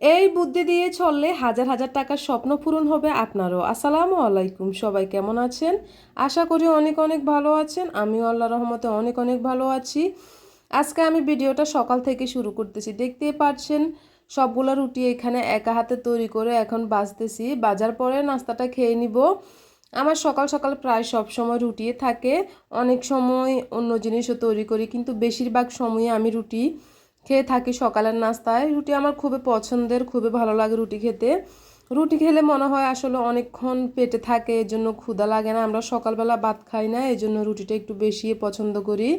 এই বুদ্ধি দিয়ে চললে হাজার হাজার টাকার স্বপ্ন পূরণ হবে আপনারও। আসসালামু আলাইকুম, সবাই কেমন আছেন? আশা করি অনেক অনেক ভালো আছেন। আমিও আল্লাহ রহমতে অনেক অনেক ভালো আছি। আজকে আমি ভিডিওটা সকাল থেকে শুরু করতেছি। দেখতেই পাচ্ছেন সবগুলো রুটি এখানে একা হাতে তৈরি করে এখন বাজতেছি। বাজার পরে নাস্তাটা খেয়ে নিব। আমার সকাল সকাল প্রায় সব সময় রুটিয়ে থাকে। অনেক সময় অন্য জিনিসও তৈরি করি, কিন্তু বেশিরভাগ সময়ে আমি রুটি খেয়ে থাকি সকালের নাস্তায়। রুটি আমার খুবই পছন্দের, খুবই ভালো লাগে রুটি খেতে। রুটি খেলে মনে হয় আসলে অনেকক্ষণ পেটে থাকে এর জন্য ক্ষুধা লাগে না। আমরা সকালবেলা ভাত খাই না এই জন্য রুটিটা একটু বেশি পছন্দ করি।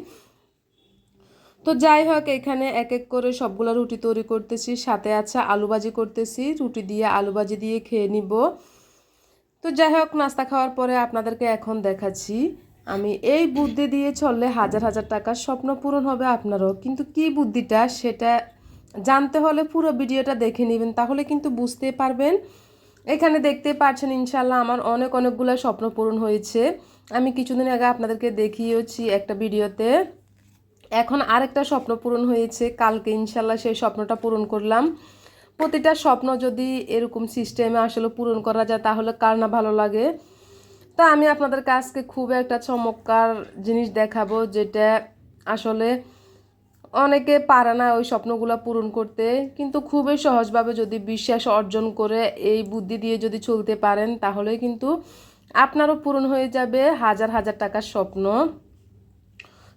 তো যাই হোক, এখানে এক এক করে সবগুলো রুটি তৈরি করতেছি। সাথে আছে আলু ভাজি করতেছি। রুটি দিয়ে আলু ভাজি দিয়ে খেয়ে নিব। তো যাই হোক, নাস্তা খাওয়ার পরে আপনাদেরকে এখন দেখাচ্ছি। আমি এই বুদ্ধি দিয়ে চললে হাজার হাজার টাকার স্বপ্ন পূরণ হবে আপনারও। কিন্তু কি বুদ্ধিটা সেটা জানতে হলে পুরো ভিডিওটা দেখে নেবেন, তাহলে কিন্তু বুঝতে পারবেন। এখানে দেখতে পাচ্ছেন ইনশাল্লাহ আমার অনেক অনেকগুলো স্বপ্ন পূরণ হয়েছে। আমি কিছুদিন আগে আপনাদেরকে দেখিয়েছি একটা ভিডিওতে। এখন আরেকটা স্বপ্ন পূরণ হয়েছে, কালকে ইনশাল্লাহ সেই স্বপ্নটা পূরণ করলাম। প্রতিটা স্বপ্ন যদি এরকম সিস্টেমে আসলে পূরণ করা যায়, তাহলে কার না ভালো লাগে? তা আমি আপনাদের কাছকে খুব একটা চমৎকার জিনিস দেখাবো যেটা আসলে অনেকে পারে না ওই স্বপ্নগুলো পূরণ করতে। কিন্তু খুবই সহজভাবে যদি বিশ্বাস অর্জন করে এই বুদ্ধি দিয়ে যদি চলতে পারেন, তাহলে কিন্তু আপনারও পূরণ হয়ে যাবে হাজার হাজার টাকার স্বপ্ন।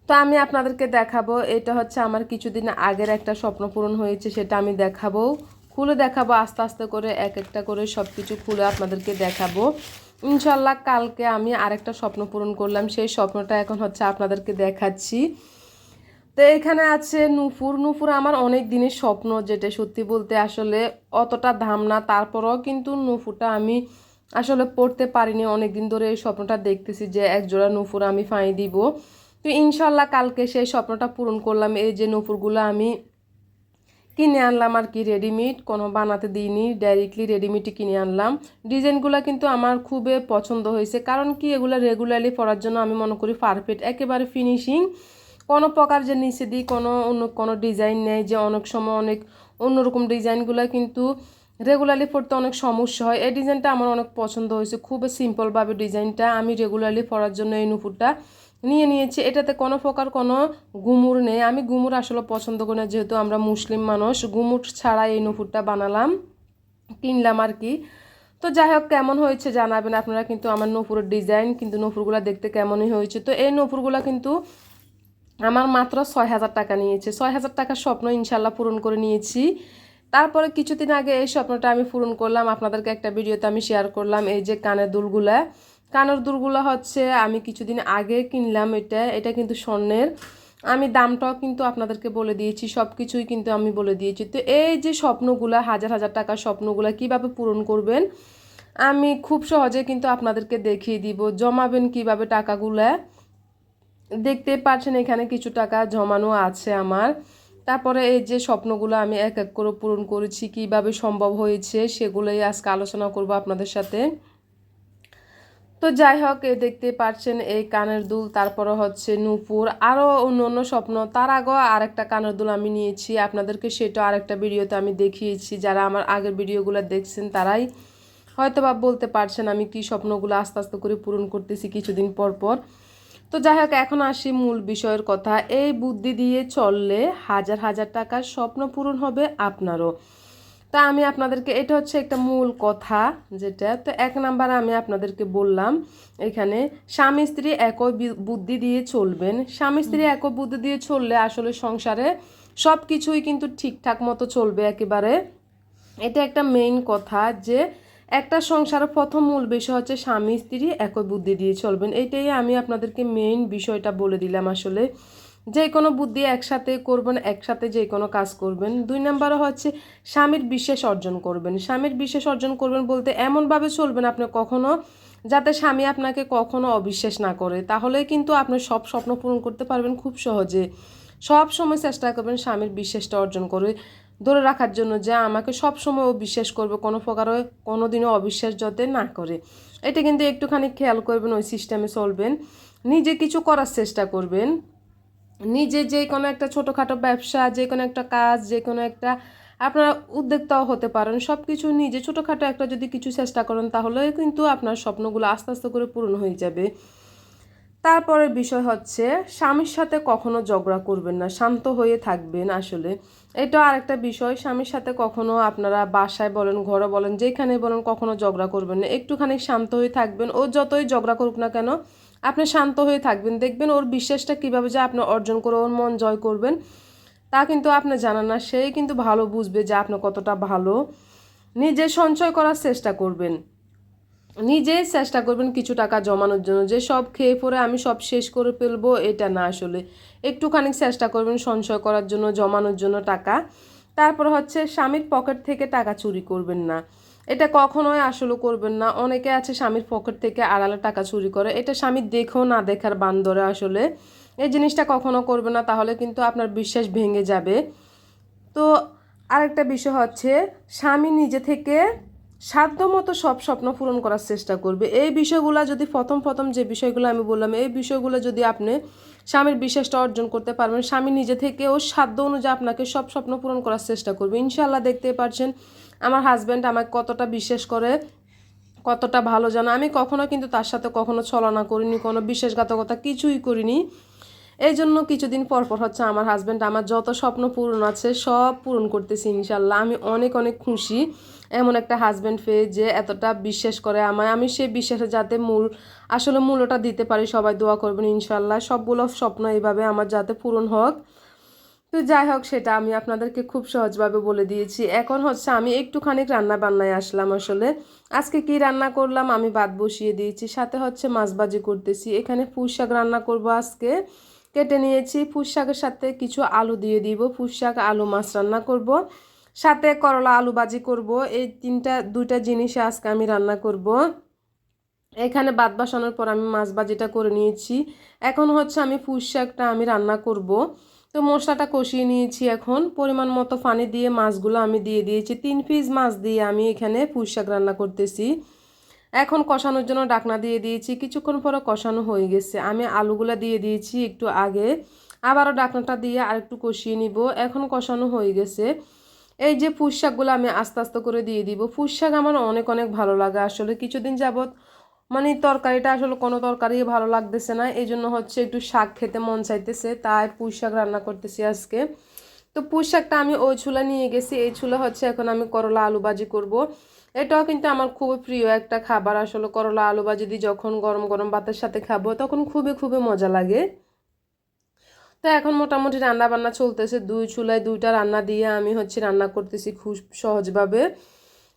তো আমি আপনাদেরকে দেখাবো, এটা হচ্ছে আমার কিছুদিন আগের একটা স্বপ্ন পূরণ হয়েছে, সেটা আমি দেখাবো। খুলে দেখাবো আস্তে আস্তে করে, এক একটা করে সব কিছু খুলে আপনাদেরকে দেখাবো। ইনশাল্লাহ কালকে আমি আরেকটা স্বপ্ন পূরণ করলাম। সেই স্বপ্নটা এখন হচ্ছে আপনাদেরকে দেখাচ্ছি। তো এখানে আছে নুপুর। নুপুর আমার অনেক দিনের স্বপ্ন যেটা সত্যি বলতে আসলে অতটা দাম না, তারপরেও কিন্তু নুপুরটা আমি আসলে পড়তে পারিনি। অনেক দিন ধরে এই স্বপ্নটা দেখতেছি যে একজোড়া নুপুর আমি ফাঁই দিব। তো ইনশাল্লাহ কালকে সেই স্বপ্নটা পূরণ করলাম। এই যে নুপুরগুলো আমি কিনে আনলাম আর কি রেডিমেড, কোনো বানাতে দিইনি ডাইরেক্টলি রেডিমেডই কিনে আনলাম। ডিজাইনগুলো কিন্তু আমার খুবই পছন্দ হয়েছে, কারণ কি এগুলো রেগুলারলি পরার জন্য আমি মনে করি পারফেক্ট একেবারে ফিনিশিং কোনো প্রকার যে নিচে দিই কোনো অন্য কোনো ডিজাইন নেই যে অনেক সময় অনেক অন্যরকম ডিজাইনগুলো কিন্তু রেগুলারলি পরতে অনেক সমস্যা হয়। এই ডিজাইনটা আমার অনেক পছন্দ হয়েছে, খুবই সিম্পলভাবে ডিজাইনটা আমি রেগুলারলি পরার জন্য এই নুপুরটা নিয়ে নিয়েছি। এটাতে কোনো প্রকার কোনো গুমুর নেই। আমি গুমুর আসলে পছন্দ করি না, যেহেতু আমরা মুসলিম মানুষ। গুমুর ছাড়া এই নুপুরটা বানালাম, কিনলাম আর কি। তো যাই হোক, কেমন হয়েছে জানাবেন আপনারা কিন্তু আমার নপুরের ডিজাইন, কিন্তু নপুরগুলো দেখতে কেমনই হয়েছে। তো এই নপুরগুলো কিন্তু আমার মাত্র ছয় হাজার টাকা নিয়েছে। ছয় হাজার টাকার স্বপ্ন ইনশাল্লাহ পূরণ করে নিয়েছি। তারপরে কিছুদিন আগে এই স্বপ্নটা আমি পূরণ করলাম। আপনাদেরকে একটা ভিডিওতে আমি শেয়ার করলাম, এই যে কানের দুলগুলা। কানের দুলগুলো হচ্ছে আমি কিছুদিন আগে কিনলাম এটা এটা কিন্তু স্বর্ণের। আমি দামটাও কিন্তু আপনাদেরকে বলে দিয়েছি সব কিছুই কিন্তু আমি বলে দিয়েছি। তো এই যে স্বপ্নগুলো, হাজার হাজার টাকার স্বপ্নগুলো কীভাবে পূরণ করবেন, আমি খুব সহজে কিন্তু আপনাদেরকে দেখিয়ে দিব। জমাবেন কীভাবে টাকাগুলো? দেখতে পাচ্ছেন এখানে কিছু টাকা জমানো আছে আমার। তারপরে এই যে স্বপ্নগুলো আমি এক এক করে পূরণ করেছি, কীভাবে সম্ভব হয়েছে সেগুলোই আজকে আলোচনা করব আপনাদের সাথে। তো যাই হোক, এ দেখতে পাচ্ছেন এই কানের দুল তারপরে হচ্ছে নূপুর, আরও অন্য অন্য স্বপ্ন। তার আগেও আরেকটা কানের দুল আমি নিয়েছি, আপনাদেরকে সেটা আরেকটা ভিডিওতে আমি দেখিয়েছি। যারা আমার আগের ভিডিওগুলো দেখছেন, তারাই হয়তো বা বলতে পারছেন আমি কি স্বপ্নগুলো আস্তে আস্তে করে পূরণ করতেছি কিছুদিন পর পর। তো যাই হোক, এখন আসি মূল বিষয়ের কথা। এই বুদ্ধি দিয়ে চললে হাজার হাজার টাকার স্বপ্ন পূরণ হবে আপনারও। তা আমি আপনাদেরকে এটা হচ্ছে একটা মূল কথা যেটা। তো এক নাম্বার আমি আপনাদেরকে বললাম এখানে স্বামী স্ত্রী একই বুদ্ধি দিয়ে চলবেন। স্বামী স্ত্রী একই বুদ্ধি দিয়ে চললে আসলে সংসারে সব কিছুই কিন্তু ঠিকঠাক মতো চলবে একেবারে। এটা একটা মেইন কথা যে একটা সংসারের প্রথম মূল বিষয় হচ্ছে স্বামী স্ত্রী একই বুদ্ধি দিয়ে চলবেন। এইটাই আমি আপনাদেরকে মেইন বিষয়টা বলে দিলাম আসলে। যে কোনো বুদ্ধি একসাথে করবেন, একসাথে যে কোনো কাজ করবেন। দুই নম্বরে হচ্ছে স্বামীর বিশ্বাস অর্জন করবেন। স্বামীর বিশ্বাস অর্জন করবেন বলতে এমনভাবে চলবেন আপনি কখনো, যাতে স্বামী আপনাকে কখনো অবিশ্বাস না করে। তাহলে কিন্তু আপনি সব স্বপ্ন পূরণ করতে পারবেন খুব সহজে। সব সময় চেষ্টা করবেন স্বামীর বিশ্বাসটা অর্জন করে, ধরে রাখার জন্য যে আমাকে সব সময় ও বিশ্বাস করবে, কোনো প্রকারও কোনো দিনও অবিশ্বাস যাতে না করে। এটা কিন্তু একটুখানি খেয়াল করবেন ওই সিস্টেমে চলবেন। নিজে কিছু করার চেষ্টা করবেন। নিজে যে কোনো একটা ছোটোখাটো ব্যবসা, যে কোনো একটা কাজ, যে কোনো একটা আপনারা উদ্যোক্তাও হতে পারেন। সব কিছু নিজে ছোটোখাটো একটা যদি কিছু চেষ্টা করেন, তাহলে কিন্তু আপনার স্বপ্নগুলো আস্তে আস্তে করে পূরণ হয়ে যাবে। তারপরের বিষয় হচ্ছে, স্বামীর সাথে কখনো ঝগড়া করবেন না, শান্ত হয়ে থাকবেন আসলে। এটা আরেকটা বিষয়, স্বামীর সাথে কখনো আপনারা বাসায় বলেন, ঘরে বলেন, যেখানে বলেন কখনো ঝগড়া করবেন না। একটুখানি শান্ত হয়ে থাকবেন, ও যতই ঝগড়া করুক না কেন আপনি শান্ত হয়ে থাকবেন, দেখবেন ওর বিশ্বাসটা কীভাবে যে আপনি অর্জন করে ওর মন জয় করবেন, তা কিন্তু আপনি জানেন না। সেই কিন্তু ভালো বুঝবে যে আপনি কতটা ভালো। নিজে সঞ্চয় করার চেষ্টা করবেন। নিজেই চেষ্টা করবেন কিছু টাকা জমানোর জন্য। যে সব খেয়ে পরে আমি সব শেষ করে ফেলব, এটা না আসলে। একটুখানি চেষ্টা করবেন সঞ্চয় করার জন্য, জমানোর জন্য টাকা। তারপর হচ্ছে স্বামীর পকেট থেকে টাকা চুরি করবেন না। এটা কখনোই আসলে করবেন না। অনেকে আছে স্বামীর পকেট থেকে আড়ালে টাকা চুরি করে। এটা স্বামী দেখেও না দেখার বান্দরে আসলে। এই জিনিসটা কখনো করবে না, তাহলে কিন্তু আপনার বিশ্বাস ভেঙে যাবে। তো আরেকটা বিষয় হচ্ছে, স্বামী নিজে থেকে সাধ্যমতো সব স্বপ্ন পূরণ করার চেষ্টা করবে। এই বিষয়গুলো যদি প্রথম প্রথম যে বিষয়গুলো আমি বললাম, এই বিষয়গুলো যদি আপনি স্বামীর বিশ্বাসটা অর্জন করতে পারবেন, স্বামী নিজে থেকে ও সাধ্য অনুযায়ী আপনাকে সব স্বপ্ন পূরণ করার চেষ্টা করবে। ইনশাল্লাহ দেখতে পাচ্ছেন আমার হাজব্যান্ড আমাকে কতটা বিশ্বাস করে, কতটা ভালো জানো। আমি কখনো কিন্তু তার সাথে কখনো ছলনা করিনি, কোনো বিশ্বাসঘাতকতা কিছুই করিনি। এই জন্য কিছুদিন পর পর হচ্ছে আমার হাজব্যান্ড আমার যত স্বপ্ন পূরণ আছে সব পূরণ করতেছি ইনশাল্লাহ। আমি অনেক অনেক খুশি। এমন একটা হাজব্যান্ড পেয়ে যে এতটা বিশ্বাস করে আমায়। আমি সেই বিশ্বাসে যাতে মূল, আসলে মূল্যটা দিতে পারি সবাই দোয়া করবেন ইনশাল্লাহ। সবগুলো স্বপ্ন এইভাবে আমার যাতে পূরণ হোক। তো যাই হোক, সেটা আমি আপনাদেরকে খুব সহজভাবে বলে দিয়েছি। এখন হচ্ছে আমি একটুখানি রান্না বান্নায় আসলাম আসলে। আজকে কি রান্না করলাম আমি ভাত বসিয়ে দিয়েছি। সাথে হচ্ছে মাছ ভাজি করতেছি। এখানে পুঁই শাক রান্না করব আজকে। কেটে নিয়েছি। পুঁই শাকের সাথে কিছু আলু দিয়ে দিব। পুঁই শাক, আলু, মাছ রান্না করব। সাথে করলা, আলু ভাজি করব। এই তিনটা, দুইটা জিনিস আজকে আমি রান্না করব। এখানে বাদ বাসানোর পর আমি মাছ ভাজিটা করে নিয়েছি। এখন হচ্ছে আমি পুঁই শাকটা আমি রান্না করব। তো মশলাটা কষিয়ে নিয়েছি এখন। পরিমাণ মতো পানি দিয়ে মাছগুলো আমি দিয়ে দিয়েছি। তিন পিস মাছ দিয়ে আমি এখানে পুঁই শাক রান্না করতেছি। এখন কষানোর জন্য ডাকনা দিয়ে দিয়েছি। কিছুক্ষণ পরে কষানো হয়ে গেছে। আমি আলুগুলো দিয়ে দিয়েছি একটু আগে। আবারও ডাকনাটা দিয়ে আরেকটু কষিয়ে নিব। এখন কষানো হয়ে গেছে। এই যে পুঁই শাকগুলো আমি আস্তে আস্তে করে দিয়ে দিব। পুঁই শাক আমার অনেক অনেক ভালো লাগে। আসলে কিছুদিন যাবত মানে তরকারিটা আসলে কোনো তরকারি ভালো লাগতেছে না। এই জন্য হচ্ছে একটু শাক খেতে মন চাইতেছে, তাই পুঁই শাক রান্না করতেছি আজকে। তো পুঁই শাকটা আমি ওই চুলা নিয়ে গেছি, এই চুলা হচ্ছে এখন আমি করলা আলু ভাজি করব। এটাও কিন্তু আমার খুবই প্রিয় একটা খাবার, আসলে করলা আলু ভাজি দিয়ে যখন গরম গরম ভাতের সাথে খাব তখন খুবই খুবই মজা লাগে। তো এখন মোটামুটি রান্না বান্না চলতেছে, দুই চুলায় দুইটা রান্না দিয়ে আমি হচ্ছে রান্না করতেছি খুব সহজভাবে।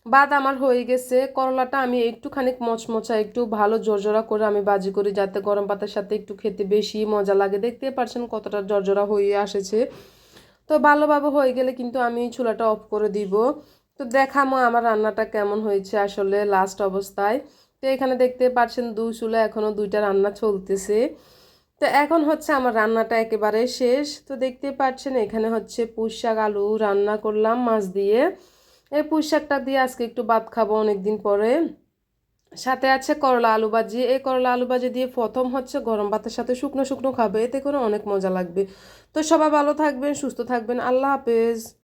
ভাত আমার হয়ে গেছে। করলাটা আমি একটুখানি মচমচা একটু ভালো জর্জরা করে আমি বাজি করি, যাতে গরম পাতার সাথে একটু খেতে বেশি মজা লাগে। দেখতে পারছেন কতটা জর্জরা হয়ে আসেছে। তো ভালোভাবে হয়ে গেলে কিন্তু আমি চুলাটা অফ করে দিব। তো দেখামো আমার রান্নাটা কেমন হয়েছে আসলে লাস্ট অবস্থায়। তো এখানে দেখতে পাচ্ছেন দুই চুলা এখনও দুইটা রান্না চলতেছে। তো এখন হচ্ছে আমার রান্নাটা একেবারে শেষ। তো দেখতে পাচ্ছেন এখানে হচ্ছে পুঁই শাক আলু রান্না করলাম মাছ দিয়ে। এই পুঁই শাকটা দিয়ে আজকে একটু ভাত খাব অনেকদিন পরে। সাথে আছে করলা আলু ভাজি। এই করলা আলু ভাজি দিয়ে প্রথম হচ্ছে গরম ভাতের সাথে শুকনো শুকনো খাবে। এতে করে অনেক মজা লাগবে। তো সবাই ভালো থাকবেন, সুস্থ থাকবেন। আল্লাহ হাফেজ।